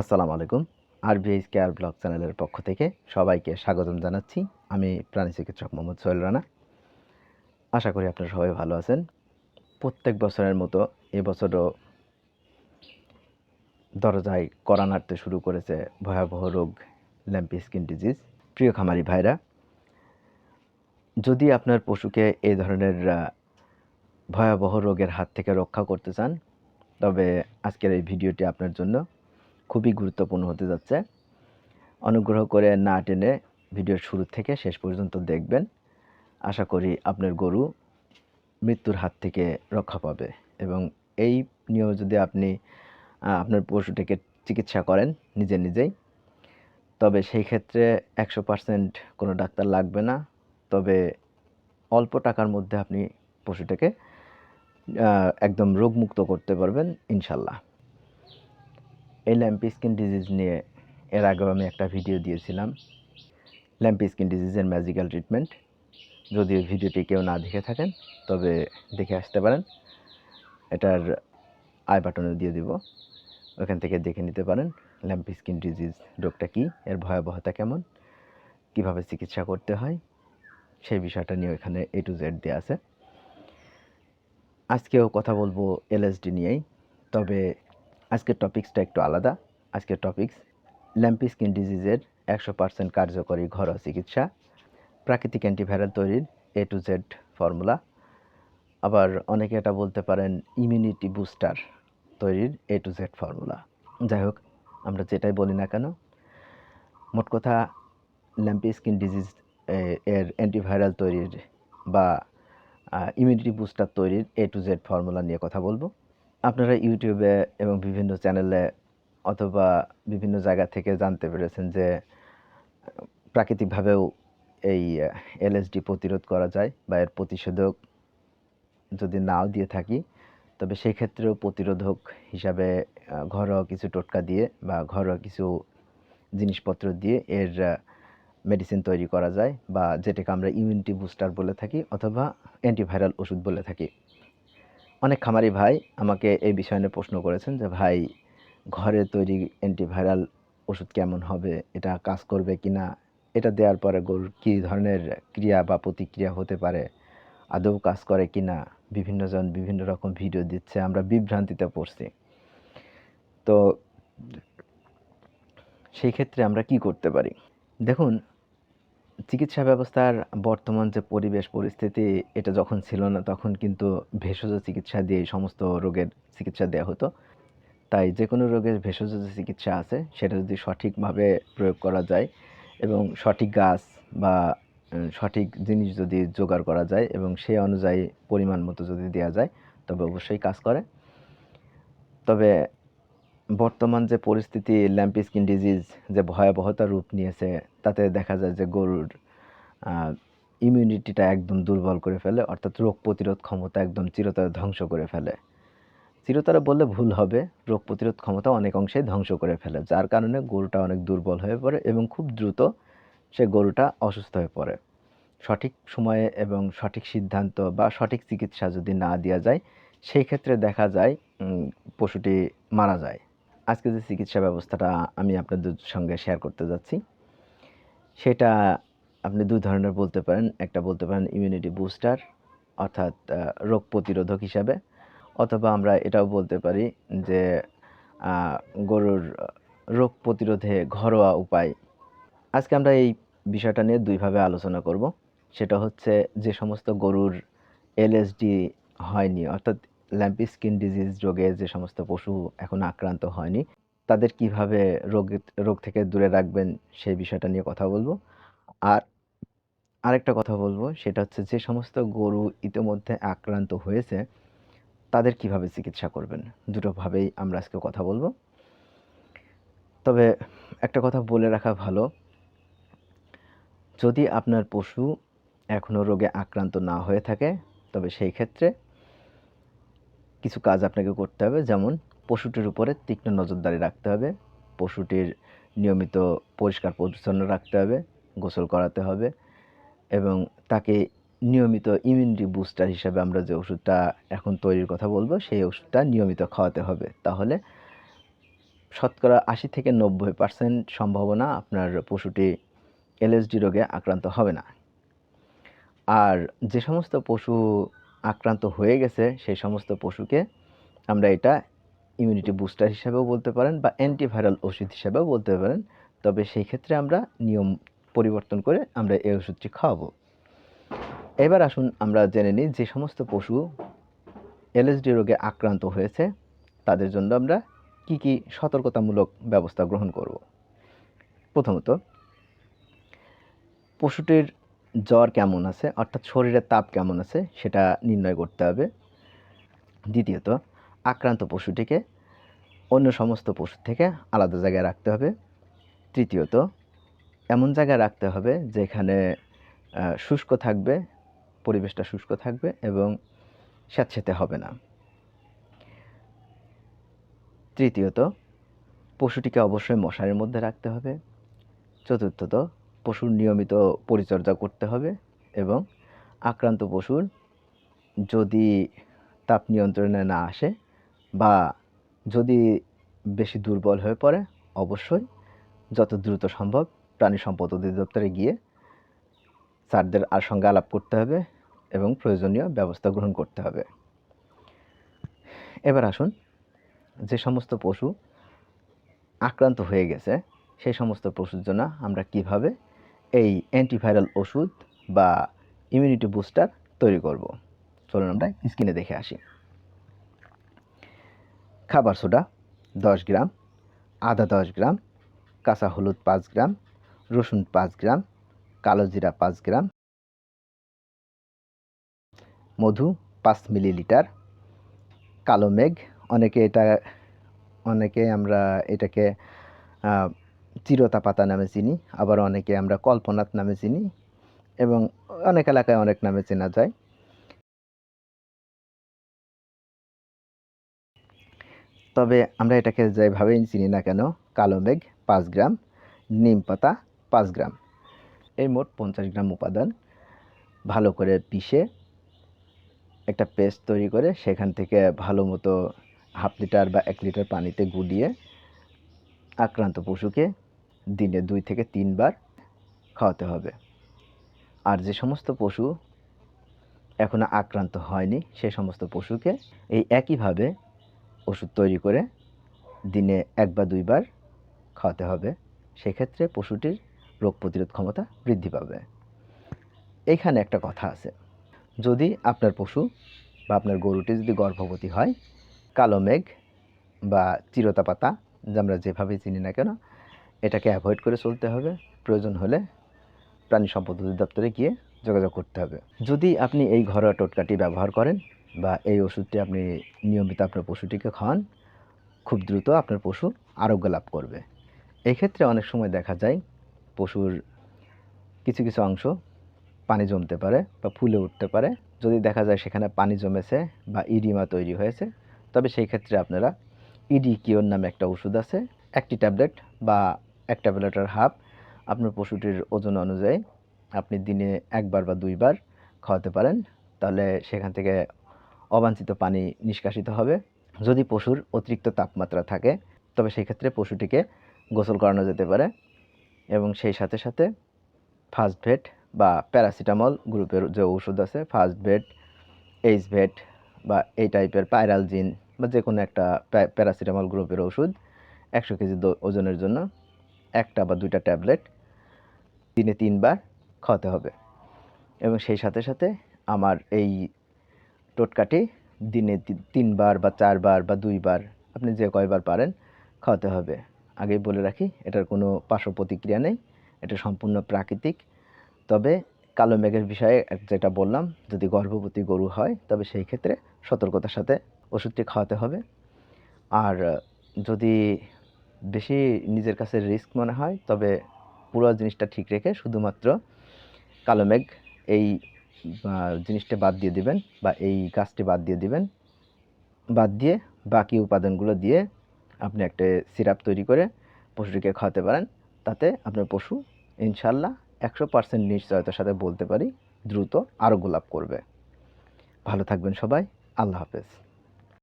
আসসালামু আলাইকুম আর আরবিএইচ care blog চ্যানেলের পক্ষ থেকে সবাইকে স্বাগতম জানাচ্ছি। আমি প্রাণী চিকিৎসক মোহাম্মদ সোহেল রানা। আশা করি আপনারা সবাই ভালো আছেন। প্রত্যেক বছরের মতো এবছরও দরজায় কড়া নাড়তে শুরু করেছে ভয়াবহ রোগ, ল্যাম্পি স্কিন ডিজিজ। প্রিয় খামারি ভাইরা, যদি আপনার পশুকে এই ধরনের ভয়াবহ রোগের হাত থেকে রক্ষা করতে চান, তবে আজকের এই ভিডিওটি আপনার জন্য খুবই গুরুত্বপূর্ণ হতে যাচ্ছে। অনুগ্রহ করে না টেনে ভিডিওর শুরু থেকে শেষ পর্যন্ত দেখবেন। আশা করি আপনার গরু মৃত্যুর হাত থেকে রক্ষা পাবে এবং এই নিয়েও যদি আপনি আপনার পশুটিকে চিকিৎসা করেন নিজে নিজেই, তবে সেই ক্ষেত্রে একশো পার্সেন্ট কোনো ডাক্তার লাগবে না। তবে অল্প টাকার মধ্যে আপনি পশুটাকে একদম রোগমুক্ত করতে পারবেন ইনশাল্লাহ। এই ল্যাম্পি স্কিন ডিজিজ নিয়ে এর আগেও আমি একটা ভিডিও দিয়েছিলাম। ল্যাম্পি স্কিন ডিজিজের ম্যাজিক্যাল ট্রিটমেন্ট। যদিও ভিডিওটি কেউ না দেখে থাকেন, তবে দেখে আসতে পারেন। এটার আই বাটনে দিয়ে দিব। ওখান থেকে দেখে নিতে পারেন ল্যাম্পি স্কিন ডিজিজ রোগটা কী, এর ভয়াবহতা কেমন, কীভাবে চিকিৎসা করতে হয়, সেই বিষয়টা নিয়ে এখানে এ টু জেড দেওয়া আছে। আজকেও কথা বলব এলএসডি নিয়েই, তবে আজকের টপিক্সটা একটু আলাদা। আজকের টপিক্স, ল্যাম্পি স্কিন ডিজিজের একশো পার্সেন্ট কার্যকরী ঘরোয়া চিকিৎসা, প্রাকৃতিক অ্যান্টিভাইরাল তৈরির এ টু জেড ফর্মুলা। আবার অনেকে এটা বলতে পারেন ইমিউনিটি বুস্টার তৈরির এ টু জেড ফর্মুলা। যাই হোক, আমরা যেটাই বলি না কেন, মোট কথা ল্যাম্পি স্কিন ডিজিজ এর অ্যান্টিভাইরাল তৈরির বা ইমিউনিটি বুস্টার তৈরির এ টু জেড ফর্মুলা নিয়ে কথা বলব। আপনারা ইউটিউবে এবং বিভিন্ন চ্যানেলে অথবা বিভিন্ন জায়গা থেকে জানতে পেরেছেন যে, প্রাকৃতিকভাবেও এই এলএসডি প্রতিরোধ করা যায় বা এর প্রতিষেধক যদি নাও দিয়ে থাকি, তবে সেই ক্ষেত্রেও প্রতিরোধক হিসাবে ঘরোয়া কিছু টোটকা দিয়ে বা ঘরোয়া কিছু জিনিসপত্র দিয়ে এর মেডিসিন তৈরি করা যায় বা যেটাকে আমরা ইমিউনিটি বুস্টার বলে থাকি অথবা অ্যান্টিভাইরাল ওষুধ বলে থাকি। অনেক খামারি ভাই আমাকে এই বিষয় নিয়ে প্রশ্ন করেছেন যে, ভাই, ঘরে তৈরি অ্যান্টিভাইরাল ওষুধ কেমন হবে? এটা কাজ করবে কি না এটা দেওয়ার পরে গরুর কী ধরনের ক্রিয়া বা প্রতিক্রিয়া হতে পারে? আদৌ কাজ করে কি না বিভিন্নজন বিভিন্ন রকম ভিডিও দিচ্ছে, আমরা বিভ্রান্তিতে পড়ছি। তো সেই ক্ষেত্রে আমরা কি করতে পারি? দেখুন চিকিৎসা ব্যবস্থার বর্তমান যে পরিবেশ পরিস্থিতি, এটা যখন ছিল না, তখন কিন্তু ভেষজ চিকিৎসা দিয়ে সমস্ত রোগের চিকিৎসা দেওয়া হতো। তাই যে কোনো রোগের ভেষজ যে চিকিৎসা আছে, সেটা যদি সঠিকভাবে প্রয়োগ করা যায় এবং সঠিক গাছ বা সঠিক জিনিস যদি জোগাড় করা যায় এবং সেই অনুযায়ী পরিমাণ মতো যদি দেওয়া যায়, তবে অবশ্যই কাজ করে। তবে বর্তমান যে পরিস্থিতি ল্যাম্পি স্কিন ডিজিজ যে ভয়াবহতা রূপ নিয়েছে তাতে দেখা যায় যে গরুর ইমিউনিটিটা একদম দুর্বল করে ফেলে, অর্থাৎ রোগ প্রতিরোধ ক্ষমতা একদম চিরতরে ধ্বংস করে ফেলে। চিরতরে বললে ভুল হবে, রোগ প্রতিরোধ ক্ষমতা অনেক অংশেই ধ্বংস করে ফেলে, যার কারণে গরুটা অনেক দুর্বল হয়ে পড়ে এবং খুব দ্রুত সে গরুটা অসুস্থ হয়ে পড়ে। সঠিক সময়ে এবং সঠিক সিদ্ধান্ত বা সঠিক চিকিৎসা যদি না দেওয়া যায়, সেই ক্ষেত্রে দেখা যায় পশুটি মারা যায়। আজকে যে চিকিৎসা ব্যবস্থাটা আমি আপনাদের সঙ্গে শেয়ার করতে যাচ্ছি সেটা আপনি দুই ধরনের বলতে পারেন। একটা বলতে পারেন ইমিউনিটি বুস্টার অর্থাৎ রোগ প্রতিরোধক হিসাবে, অথবা আমরা এটাও বলতে পারি যে গরুর রোগ প্রতিরোধে ঘরোয়া উপায়। আজকে আমরা এই বিষয়টা নিয়ে দুইভাবে আলোচনা করব। সেটা হচ্ছে যে সমস্ত গরুর এলএসডি হয়নি, অর্থাৎ ল্যাম্পি স্কিন ডিজিজ রোগে যে সমস্ত পশু এখন আক্রান্ত হয়নি তাদের কীভাবে রোগ রোগ থেকে দূরে রাখবেন সেই বিষয়টা নিয়ে কথা বলব। আর আরেকটা কথা বলব, সেটা হচ্ছে যে সমস্ত গরু ইতিমধ্যে আক্রান্ত হয়েছে, তাদের কীভাবে চিকিৎসা করবেন? দুটোভাবেই আমরা আজকে কথা বলব। তবে একটা কথা বলে রাখা ভালো, যদি আপনার পশু এখনও রোগে আক্রান্ত না হয়ে থাকে, তবে সেই ক্ষেত্রে কিছু কাজ আপনাকে করতে হবে। যেমন পশুটির উপরে তীক্ষ্ণ নজরদারি রাখতে হবে। পশুটির নিয়মিত পরিষ্কার পরিচ্ছন্ন রাখতে হবে, গোসল করাতে হবে এবং তাকে নিয়মিত ইমিউনিটি বুস্টার হিসাবে আমরা যে ওষুধটা এখন তৈরির কথা বলব, সেই ওষুধটা নিয়মিত খাওয়াতে হবে। তাহলে শতকরা আশি থেকে নব্বই পার্সেন্ট সম্ভাবনা আপনার পশুটি এলএসডি রোগে আক্রান্ত হবে না। আর যে সমস্ত পশু আক্রান্ত হয়ে গেছে, সেই সমস্ত পশুকে আমরা এটা ইমিউনিটি বুস্টার হিসাবেও বলতে পারেন বা অ্যান্টিভাইরাল ওষুধ হিসাবেও বলতে পারেন। তবে সেই ক্ষেত্রে আমরা নিয়ম পরিবর্তন করে আমরা এই ওষুধটি খাওয়াবো। এবার আসুন আমরা জেনে নিই যে সমস্ত পশু এলএসডি রোগে আক্রান্ত হয়েছে, তাদের জন্য আমরা কি কি সতর্কতামূলক ব্যবস্থা গ্রহণ করব। প্রথমত, পশুটির জ্বর কেমন আছে, অর্থাৎ শরীরের তাপ কেমন আছে, সেটা নির্ণয় করতে হবে। দ্বিতীয়ত আক্রান্ত পশুটিকে অন্য সমস্ত পশুর থেকে আলাদা জায়গায় রাখতে হবে। তৃতীয়ত, এমন জায়গায় রাখতে হবে যেখানে শুষ্ক থাকবে, পরিবেশটা শুষ্ক থাকবে এবং স্যাঁতসেঁতে হবে না। তৃতীয়ত, পশুটিকে অবশ্যই মশারির মধ্যে রাখতে হবে। চতুর্থত, পশুর নিয়মিত পরিচর্যা করতে হবে এবং আক্রান্ত পশুর যদি তাপ নিয়ন্ত্রণে না আসে বা যদি বেশি দুর্বল হয়ে পড়ে, অবশ্যই যত দ্রুত সম্ভব প্রাণী সম্পদ অধিদপ্তরে গিয়ে স্যারদের আর সঙ্গে আলাপ করতে হবে এবং প্রয়োজনীয় ব্যবস্থা গ্রহণ করতে হবে। এবার আসুন, যে সমস্ত পশু আক্রান্ত হয়ে গেছে, সেই সমস্ত পশুর জন্য আমরা কীভাবে এই অ্যান্টিভাইরাল ওষুধ বা ইমিউনিটি বুস্টার তৈরি করব? চলুন আমরা স্ক্রিনে দেখে আসি। খাবার সোডা দশ গ্রাম, আদা দশ গ্রাম, কাঁচা হলুদ পাঁচ গ্রাম, রসুন পাঁচ গ্রাম, কালো জিরা পাঁচ গ্রাম, মধু পাঁচ মিলিলিটার, কালো মেঘ, অনেকে এটা, অনেকে আমরা এটাকে চিরতা পাতা নামে চিনি, আবার অনেকে আমরা কল্পনাথ নামে চিনি, এবং অনেক এলাকায় অনেক নামে চেনা যায়। তবে আমরা এটাকে যেভাবেই চিনি না কেন, কালো মেঘ পাঁচ গ্রাম, নিম পাতা পাঁচ গ্রাম। এই মোট পঞ্চাশ গ্রাম উপাদান ভালো করে পিষে একটা পেস্ট তৈরি করে সেখান থেকে ভালো মতো হাফ লিটার বা এক লিটার পানিতে গুলিয়ে আক্রান্ত পশুকে দিনে দুই থেকে তিনবার খাওয়াতে হবে। আর যে সমস্ত পশু এখনও আক্রান্ত হয়নি, সে সমস্ত পশুকে এই একইভাবে ওষুধ তৈরি করে দিনে এক বা দুইবার খাওয়াতে হবে। সেক্ষেত্রে পশুটির রোগ প্রতিরোধ ক্ষমতা বৃদ্ধি পাবে। এইখানে একটা কথা আছে। যদি আপনার পশু বা আপনার গরুটি যদি গর্ভবতী হয়, কালো মেঘ বা চিরতা পাতা আমরা যেভাবে চিনি না কেন, এটাকে অ্যাভয়েড করে চলতে হবে। প্রয়োজন হলে প্রাণী সম্পদ অধিদপ্তরে গিয়ে যোগাযোগ করতে হবে। যদি আপনি এই ঘরোয়া টোটকাটি ব্যবহার করেন বা এই ওষুধটি আপনি নিয়মিত আপনার পশুটিকে খাওয়ান, খুব দ্রুত আপনার পশু আরোগ্য লাভ করবে। এক্ষেত্রে অনেক সময় দেখা যায় পশুর কিছু কিছু অংশ পানি জমতে পারে বা ফুলে উঠতে পারে। যদি দেখা যায় সেখানে পানি জমেছে বা ইডিমা তৈরি হয়েছে, তবে সেই ক্ষেত্রে আপনারা ইডি কিওর নামে একটা ওষুধ আছে, একটি ট্যাবলেট বা এক ট্যাবলেটের হাফ আপনার পশুটির ওজন অনুযায়ী আপনি দিনে একবার বা দুইবার খাওয়াতে পারেন। তাহলে সেখান থেকে অবাঞ্ছিত পানি নিষ্কাশিত হবে। যদি পশুর অতিরিক্ত তাপমাত্রা থাকে, তবে সেই ক্ষেত্রে পশুটিকে গোসল করানো যেতে পারে এবং সেই সাথে সাথে ফার্স্ট ভেট বা প্যারাসিটামল গ্রুপের যে ওষুধ আছে, ফার্স্ট ভেট এইচ ভেট বা এই টাইপের পাইরালজিন বা যে কোনো একটা প্যারাসিটামল গ্রুপের ওষুধ একশো কেজি ওজনের জন্য একটা বা দুইটা ট্যাবলেট দিনে তিনবার খাওয়াতে হবে। এবং সেই সাথে সাথে আমার এই টোটকাটি দিনে তিনবার বা চারবার বা দুইবার, আপনি যে কয়বার পারেন, খাওয়াতে হবে। আগেই বলে রাখি, এটার কোনো পার্শ্ব প্রতিক্রিয়া নেই, এটা সম্পূর্ণ প্রাকৃতিক। তবে কালো মেঘের বিষয়ে যেটা বললাম, যদি গর্ভবতী গরু হয়, তবে সেই ক্ষেত্রে সতর্কতার সাথে ওষুধটি খাওয়াতে হবে। আর, যদি বেশি নিজের কাছে রিস্ক মনে হয়, তবে পুরো জিনিসটা ঠিক রেখে শুধুমাত্র কালো মেঘ, এই জিনিসটা বাদ দিয়ে দিবেন বা এই গাছটি বাদ দিয়ে দিবেন। বাদ দিয়ে বাকি উপাদানগুলো দিয়ে আপনি একটা সিরাপ তৈরি করে পশুটিকে খাওয়াতে পারেন। তাতে আপনার পশু ইনশাল্লাহ একশো পার্সেন্ট নিশ্চয়তার সাথে বলতে পারি, দ্রুত আরোগ্য লাভ করবে। ভালো থাকবেন সবাই, আল্লাহ হাফেজ।